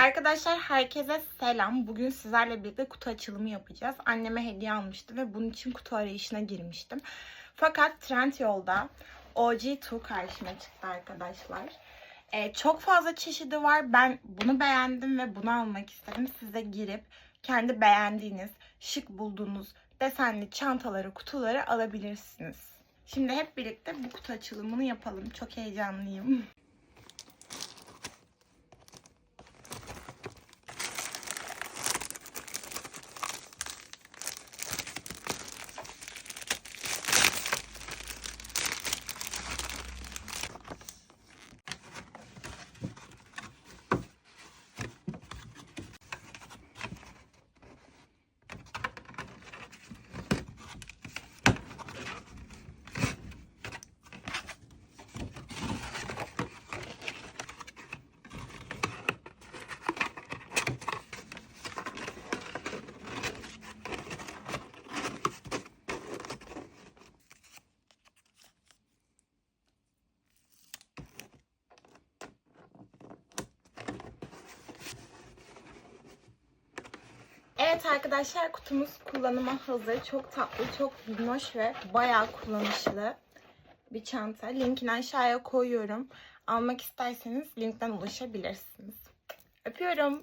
Arkadaşlar herkese selam. Bugün sizlerle birlikte kutu açılımı yapacağız. Anneme hediye almıştım ve bunun için kutu arayışına girmiştim. Fakat Trendyol'da OG2 karşıma çıktı arkadaşlar. Ee, çok fazla çeşidi var. Ben bunu beğendim ve bunu almak istedim. Size girip kendi beğendiğiniz, şık bulduğunuz desenli çantaları, kutuları alabilirsiniz. Şimdi hep birlikte bu kutu açılımını yapalım. Çok heyecanlıyım. Evet arkadaşlar kutumuz kullanıma hazır. Çok tatlı, çok minnoş ve bayağı kullanışlı bir çanta. Linkini aşağıya koyuyorum. Almak isterseniz linkten ulaşabilirsiniz. Öpüyorum.